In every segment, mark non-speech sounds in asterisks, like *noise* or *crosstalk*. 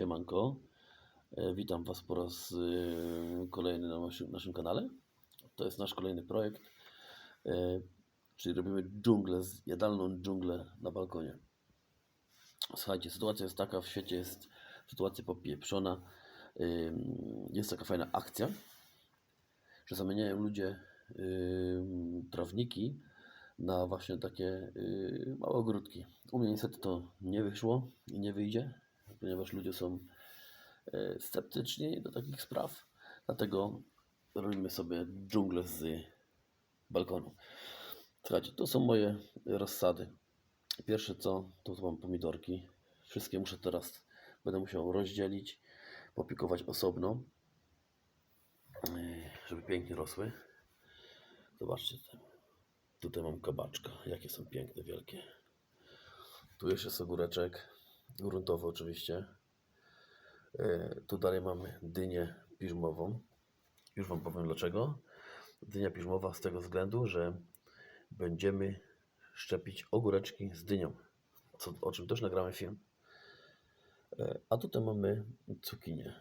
Siemanko, E, witam Was po raz e, kolejny na naszym, kanale. To jest nasz kolejny projekt, e, czyli robimy dżunglę, jadalną dżunglę na balkonie. Słuchajcie, sytuacja jest taka, w świecie jest sytuacja popieprzona. Jest taka fajna akcja, że zamieniają ludzie trawniki na właśnie takie małe ogródki. U mnie niestety to nie wyszło i nie wyjdzie, ponieważ ludzie są e, sceptyczni do takich spraw. Dlatego robimy sobie dżunglę z balkonu. Słuchajcie, to są moje rozsady. Pierwsze co, to tu mam pomidorki. Wszystkie muszę teraz, będę musiał rozdzielić, popikować osobno, e, żeby pięknie rosły. Zobaczcie, tutaj- mam kabaczka, jakie są piękne, wielkie. Tu jeszcze jest ogóreczek, gruntowy oczywiście. E, Tu dalej mamy dynię piżmową. Już Wam powiem dlaczego. Dynia piżmowa z tego względu, że będziemy szczepić ogóreczki z dynią, co, o czym też nagramy film. E, A tutaj mamy cukinię.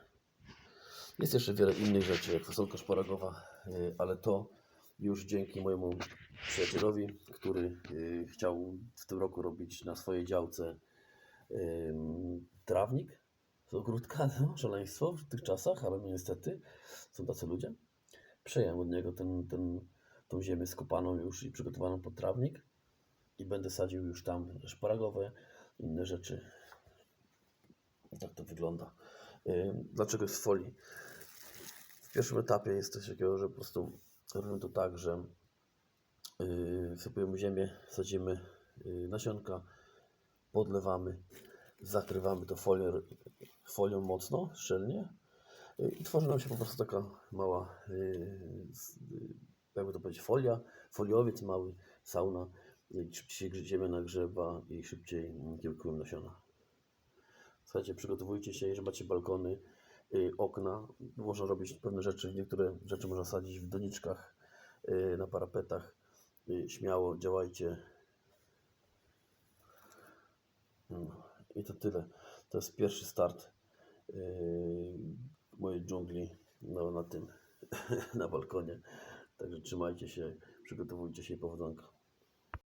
Jest jeszcze wiele innych rzeczy, jak fasolka szparagowa, e, ale to już dzięki mojemu przyjacielowi, który chciał w tym roku robić na swojej działce trawnik z ogródka, *laughs* no, szaleństwo w tych czasach, ale niestety są tacy ludzie. Przejąłem od niego ten, ten, tą ziemię skopaną już i przygotowaną pod trawnik i będę sadził już tam szparagowe, inne rzeczy. Tak to wygląda. Dlaczego jest w folii? W pierwszym etapie jest coś takiego, że po prostu robimy to tak, że yy, wsypujemy ziemię, sadzimy yy, nasionka, podlewamy, zakrywamy to folią, folią mocno, szczelnie i tworzy nam się po prostu taka mała, z- yy, jakby to powiedzieć, folia, foliowiec mały, sauna. Szybciej ziemia nagrzewa i szybciej kiełkują nasiona. Słuchajcie, przygotowujcie się, jeżeli macie balkony, y, okna, można robić pewne rzeczy, niektóre rzeczy można sadzić w doniczkach, y, na parapetach. Y, Śmiało działajcie. I to tyle. To jest pierwszy start y, mojej dżungli no, na tym, *laughs* na balkonie. Także trzymajcie się, przygotowujcie się i powodzonka.